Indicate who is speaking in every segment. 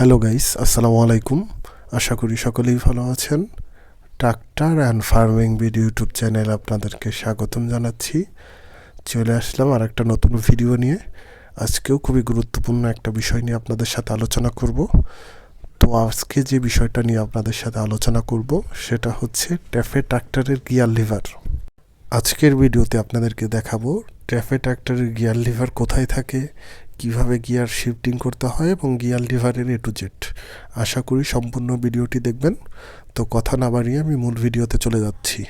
Speaker 1: Hello guys আসসালামু আলাইকুম আশা করি সকলেই ভালো আছেন। Tractor and farming video YouTube channel আপনাদেরকে স্বাগতম জানাচ্ছি। চলে আসলাম আর একটা নতুন ভিডিও নিয়ে। আজকেও খুবই গুরুত্বপূর্ণ একটা বিষয় নিয়ে আপনাদের সাথে আলোচনা করব। তো আজকে যে বিষয়টা নিয়ে আপনাদের সাথে আলোচনা করব, সেটা হচ্ছে ট্যাফে ট্রাক্টরের গিয়ার লিভার আজকের ভিডিওতে আপনাদেরকে দেখাবো ট্যাফে ট্রাক্টরের গিয়ার লিভার কোথায় থাকে কীভাবে গিয়ার শিফটিং করতে হয় এবং গিয়ার লিভারের এ টু জেড আশা করি সম্পূর্ণ ভিডিওটি দেখবেন। তো কথা না বাড়িয়ে আমি মূল ভিডিওতে চলে যাচ্ছি।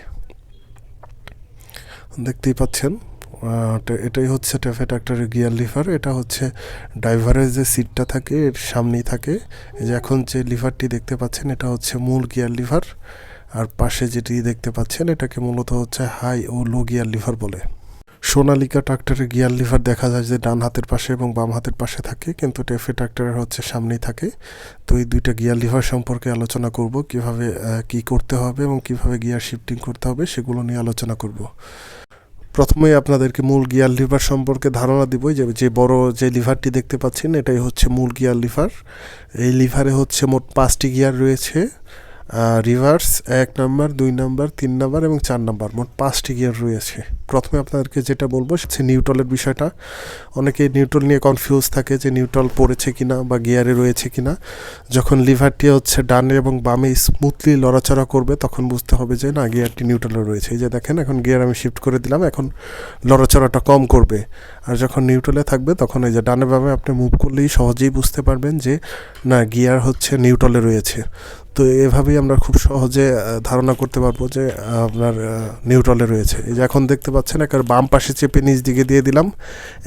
Speaker 1: দেখতেই পাচ্ছেন এটা- এটাই হচ্ছে ট্যাফে ট্রাক্টরের গিয়ার লিভার এটা হচ্ছে ড্রাইভারের যে সিটটা থাকে, এর সামনেই থাকে। যে এখন যে লিভারটি দেখতে পাচ্ছেন, এটা হচ্ছে মূল গিয়ার লিভার আর পাশে যেটি দেখতে পাচ্ছেন, এটাকে মূলত হচ্ছে হাই ও লো গিয়ার লিভার বলে। সোনালিকা ট্রাক্টরের গিয়ার লিভার দেখা যায় যে ডান হাতের পাশে এবং বাম হাতের পাশে থাকে, কিন্তু টেফে ট্রাক্টরের হচ্ছে সামনেই থাকে। তো এই দুইটা গিয়ার লিভার সম্পর্কে আলোচনা করব, কীভাবে কি করতে হবে এবং কীভাবে গিয়ার শিফটিং করতে হবে সেগুলো নিয়ে আলোচনা করব। প্রথমেই আপনাদেরকে মূল গিয়ার লিভার সম্পর্কে ধারণা দিব যে যে বড় যে লিভারটি দেখতে পাচ্ছেন, এটাই হচ্ছে মূল গিয়ার লিভার। এই লিভারে হচ্ছে মোট পাঁচটি গিয়ার রয়েছে রিভার্স এক নাম্বার, দুই নাম্বার, তিন নাম্বার এবং চার নাম্বার, মোট পাঁচটি গিয়ার রয়েছে। প্রথমে আপনাদেরকে যেটা বলব সে নিউট্রলের বিষয়টা। অনেকে নিউট্রল নিয়ে কনফিউজ থাকে যে নিউট্রল পড়েছে কিনা বা গিয়ারে রয়েছে কিনা। যখন লিভারটি হচ্ছে ডানে এবং বামে স্মুথলি লড়াচড়া করবে, তখন বুঝতে হবে যে না, গিয়ারটি নিউট্রলে রয়েছে। এই যে দেখেন, এখন গিয়ার আমি শিফট করে দিলাম, এখন লড়াচড়াটা কম করবে। আর যখন নিউট্রলে থাকবে, তখন এই যে ডানে বামে আপনি মুভ করলেই সহজেই বুঝতে পারবেন যে না, গিয়ার হচ্ছে নিউট্রলে রয়েছে। তো এভাবেই আমরা খুব সহজে ধারণা করতে পারব যে আপনার নিউট্রলে রয়েছে। এই যে এখন দেখতে পাচ্ছেন, একেবারে বাম পাশে চেপে নিচ দিকে দিয়ে দিলাম।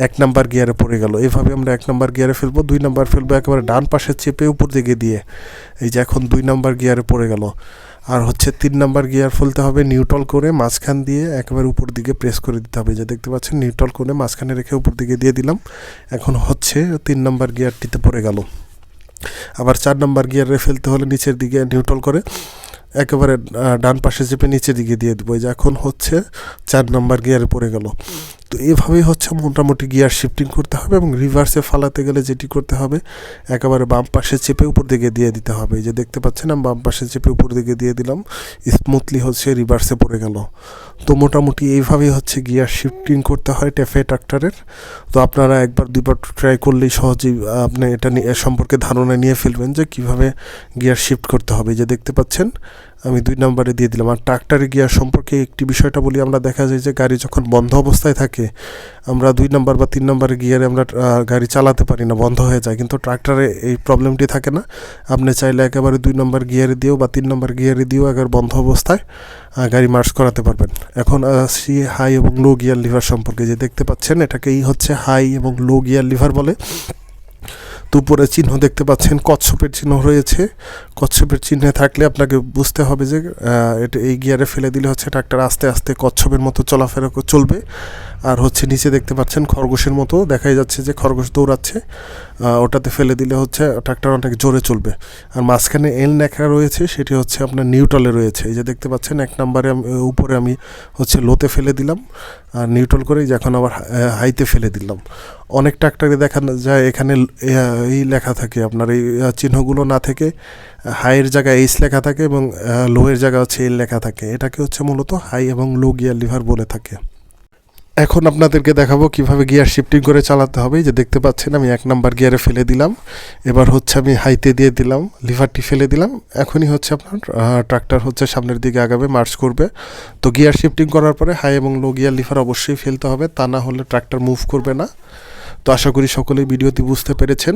Speaker 1: এক নাম্বার গিয়ারে পড়ে গেল। এভাবে আমরা এক নাম্বার গিয়ারে ফেলব, দুই নাম্বার ফেলব একেবারে ডান পাশে চেপে উপর দিকে দিয়ে। এই যে এখন দুই নাম্বার গিয়ারে পড়ে গেল। আর হচ্ছে তিন নাম্বার গিয়ার ফেলতে হবে নিউট্রল করে মাঝখান দিয়ে একেবারে উপর দিকে প্রেস করে দিতে হবে। যে দেখতে পাচ্ছেন, নিউট্রল করে মাঝখানে রেখে উপর দিকে দিয়ে দিলাম। এখন হচ্ছে তিন নাম্বার গিয়ারটিতে পড়ে গেল। আবার চার নাম্বার গিয়ারে ফেলতে হলে নিচের দিকে নিউট্রল করে একেবারে ডান পাশে চেপে নিচের দিকে দিয়ে দেবো। যে এখন হচ্ছে চার নাম্বার গিয়ারে পড়ে গেল। তো এভাবেই হচ্ছে মোটামুটি গিয়ার শিফটিং করতে হবে এবং রিভার্সে ফালাতে গেলে যেটি করতে হবে, একেবারে বাম পাশে চেপে উপর দিকে দিয়ে দিতে হবে। যে দেখতে পাচ্ছেন, আমি বাম পাশে চেপে উপর দিকে দিয়ে দিলাম স্মুথলি হচ্ছে রিভার্সে পড়ে গেল। তো মোটামুটি এইভাবেই হচ্ছে গিয়ার শিফটিং করতে হয় টেফে ট্রাক্টরের। তো আপনারা একবার, দুইবার ট্রাই করলেই সহজেই আপনি এটা নিয়ে সম্পর্কে ধারণা নিয়ে ফেলবেন যে কীভাবে গিয়ার শিফট করতে হবে। যে দেখতে পাচ্ছেন আমি দুই নম্বরে দিয়ে দিলাম। আর ট্রাক্টরের গিয়ার সম্পর্কে একটি বিষয়টা বলি, আমরা দেখা যায় যে গাড়ি যখন বন্ধ অবস্থায় থাকে, আমরা দুই নম্বর বা তিন নম্বরের গিয়ারে আমরা গাড়ি চালাতে পারি না, বন্ধ হয়ে যায়। কিন্তু ট্রাক্টরে এই প্রবলেমটি থাকে না। আপনি চাইলে একেবারে দুই নম্বর গিয়ারে দিয়েও বা তিন নম্বর গিয়ারে দিয়েও একবার বন্ধ অবস্থায় গাড়ি মার্চ করাতে পারবেন। এখন আসি হাই এবং লো গিয়ার লিভার সম্পর্কে যে দেখতে পাচ্ছেন, এটাকেই হচ্ছে হাই এবং লো গিয়ার লিভার বলে। তো উপরে চিহ্ন দেখতে পাচ্ছেন, কচ্ছপের চিহ্ন রয়েছে। কচ্ছপের চিহ্নে থাকলে আপনাকে বুঝতে হবে যে এটা এই গিয়ারে ফেলে দিলে হচ্ছে ট্রাক্টর আস্তে আস্তে কচ্ছপের মতো চলাফেরা চলবে। আর হচ্ছে নিচে দেখতে পাচ্ছেন খরগোশের মতো, দেখাই যাচ্ছে যে খরগোশ দৌড়াচ্ছে। ওটাতে ফেলে দিলে হচ্ছে ট্রাক্টর অনেক জোরে চলবে। আর মাঝখানে এল ন্যাকড়া রয়েছে, সেটি হচ্ছে আপনার নিউট্রলে রয়েছে। এই যে দেখতে পাচ্ছেন, এক নম্বরে উপরে আমি হচ্ছে লোতে ফেলে দিলাম। আর নিউট্রাল করে এখন আবার হাইতে ফেলে দিলাম। অনেক ট্রাক্টরে দেখা যায় এখানে এই লেখা থাকে, আপনার এই চিহ্নগুলো না থেকে, হাইয়ের জায়গায় এইচ লেখা থাকে এবং লোয়ের জায়গায় হচ্ছে এল লেখা থাকে। এটাকে হচ্ছে মূলত হাই এবং লো গিয়ার লিভার বলে থাকে। এখন আপনাদেরকে দেখাবো কীভাবে গিয়ার শিফটিং করে চালাতে হবে। যে দেখতে পাচ্ছেন, আমি এক নাম্বার গিয়ারে ফেলে দিলাম। এবার হচ্ছে আমি হাইতে দিয়ে দিলাম লিভারটি ফেলে দিলাম। এখনই হচ্ছে আপনার ট্রাক্টর হচ্ছে সামনের দিকে আগাবে মার্চ করবে। তো গিয়ার শিফটিং করার পরে হাই এবং লো গিয়ার লিভার অবশ্যই ফেলতে হবে, তা না হলে ট্রাক্টর মুভ করবে না। তো আশা করি সকলেই ভিডিওটি বুঝতে পেরেছেন।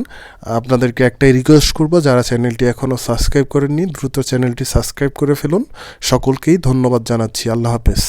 Speaker 1: আপনাদেরকে একটাই রিকোয়েস্ট করব, যারা চ্যানেলটি এখনও সাবস্ক্রাইব করেননি, দ্রুত চ্যানেলটি সাবস্ক্রাইব করে ফেলুন। সকলকেই ধন্যবাদ জানাচ্ছি। আল্লাহ হাফেজ।